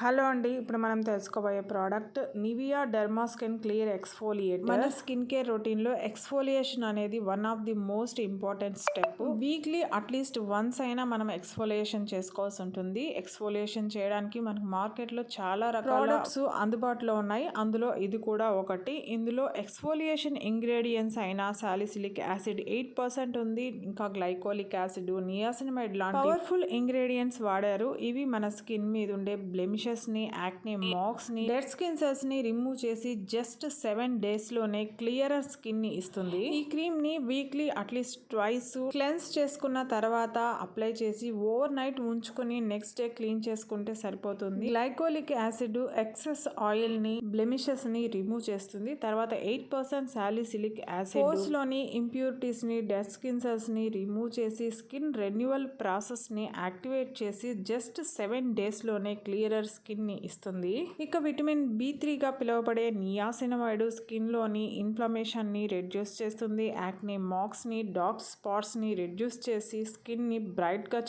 Hello అండి ఇప్పుడు మనం తెలుసుకోబోయే product Nivea derma skin clear exfoliate మన స్కిన్ కేర్ రొటీన్లో ఎక్స్ఫోలియేషన్ అనేది one of the most important step. Weekly at least once అయినా మనం ఎక్స్ఫోలియేషన్ చేసుకోవాల్సి ఉంటుంది. ఎక్స్ఫోలియేషన్ చేయడానికి మనకు మార్కెట్లో చాలా రకాల ప్రోడక్ట్స్ అందుబాటులో ఉన్నాయి. అందులో ఇది కూడా ఒకటి. ఇందులో ఎక్స్ఫోలియేషన్ ఇంగ్రీడియంట్స్ అయిన సాలిసిలిక్ యాసిడ్ ఎయిట్ పర్సెంట్ ఉంది. ఇంకా గ్లైకోలిక్ యాసిడ్ నియాసినమైడ్ లాంటి పవర్ఫుల్ ఇంగ్రీడియంట్స్ వాడారు. ఇవి మన స్కిన్ మీద ఉండే బ్లెమిషెస్ ని యాక్ని మార్క్స్ని డెడ్ స్కిన్ సెల్స్ని రిమూవ్ చేసి జస్ట్ సెవెన్ డేస్లోనే క్లియరర్ స్కిన్ని ఇస్తుంది. ఈ క్రీమ్ని వీక్లీ అట్లీస్ట్ ట్వైస్ క్లెన్స్ చేసుకున్న తర్వాత అప్లై చేసి ఓవర్ నైట్ ఉంచుకుని నెక్స్ట్ డే క్లీన్ చేసుకుంటే సరిపోతుంది. గ్లైకోలిక్ యాసిడ్ ఎక్సెస్ ఆయిల్ని బ్లెమిషెస్ని రిమూవ్ చేస్తుంది. తర్వాత ఎయిట్ పర్సెంట్ సాలిసిలిక్ యాసిడ్లోని ఇంప్యూరిటీస్ని డెడ్ స్కిన్ సెల్స్ని రిమూవ్ చేసి స్కిన్ రెన్యువల్ ప్రాసెస్ని యాక్టివేట్ చేసి జస్ట్ సెవెన్ డేస్లోనే క్లియరర్ స్కిన్ని ఇస్తుంది. ఇక విటమిన్ బి గా పిలువబడే నియాసినమైడ్ స్కిన్లోని ఇన్ఫ్లమేషన్ని రెడ్యూస్ చేస్తుంది. యాక్ని మాక్స్ని డార్క్ స్పాట్స్ని రెడ్యూస్ చేసి స్కిన్ని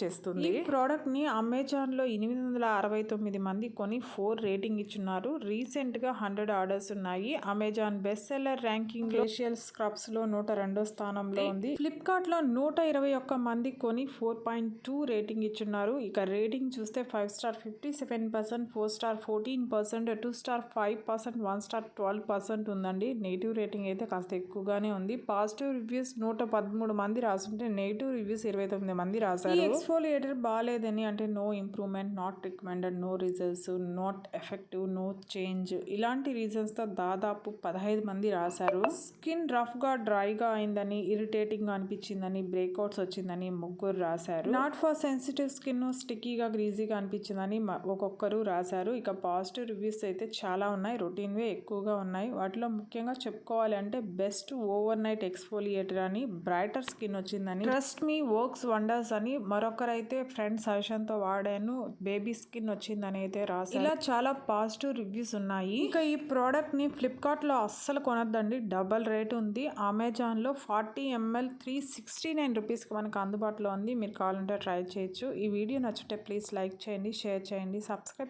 చేస్తుంది. ఈ ప్రోడక్ట్ని అమెజాన్లో ఎనిమిది వందల అరవై తొమ్మిది మంది కొని ఫోర్ రేటింగ్ ఇచ్చున్నారు. రీసెంట్గా హండ్రెడ్ ఆర్డర్స్ ఉన్నాయి. Amazon best seller ranking facial స్క్రబ్స్లో నూట రెండో స్థానంలో ఉంది. ఫ్లిప్కార్ట్లో నూట ఇరవై ఒక్క మంది కొని ఫోర్ పాయింట్ టూ రేటింగ్ ఇచ్చున్నారు. ఇక రేటింగ్ చూస్తే five star fifty seven percent four star fourteen percent two star five percent one star twelve percent ఉందండి. నెగిటివ్ రేటింగ్ అయితే కాస్త ఎక్కువగానే ఉంది. పాజిటివ్ రివ్యూస్ నూట పదమూడు మంది రాసుంటే నెగిటివ్ రివ్యూస్ ఇరవై తొమ్మిది మంది రాశారు. ఎక్స్ఫోలియేటర్ బాగాలేదని అంటే no improvement not recommended no results not effective no change ఇలాంటి రీజన్స్తో దాదాపు పదహైదు మంది రాశారు. స్కిన్ రఫ్గా డ్రైగా అయిందని ఇరిటేటింగ్ అనిపించిందని బ్రేక్అవుట్స్ వచ్చిందని ముగ్గురు రాశారు. నాట్ ఫర్ సెన్సిటివ్ స్కిన్ స్టిక్కీగా గ్రీజీగా అనిపించిందని ఒక్కొక్కరు రాశారు. ఇక పాజిటివ్ రివ్యూస్ అయితే చాలా ఉన్నాయి. రొటీన్ వే ఎక్కువగా ఉన్నాయి. వాటిలో ముఖ్యంగా చెప్పుకోవాలి అంటే బెస్ట్ ఓవర్ నైట్ ఎక్స్ఫోలియేటర్ అని బ్రైటర్ స్కిన్ వచ్చిందని ట్రస్ట్ మీ వర్క్స్ వండర్స్ అని మరొకరైతే ఫ్రెండ్ సజెషన్తో వాడాను. బేబీ స్కిన్ వచ్చిందని అయితే రాశారు. ఇలా చాలా పాజిటివ్ రివ్యూస్ ఉన్నాయి. ఇంకా ఈ ప్రోడక్ట్ని ఫ్లిప్కార్ట్లో అస్సలు కొనద్దండి. డబల్ రేట్ ఉంది. అమెజాన్లో forty ML three sixty nine రూపీస్కి మనకు అందుబాటులో ఉంది. మీరు కావాలంటే ట్రై చేయొచ్చు. ఈ వీడియో నచ్చితే ప్లీజ్ లైక్ చేయండి షేర్ చేయండి సబ్స్క్రైబ్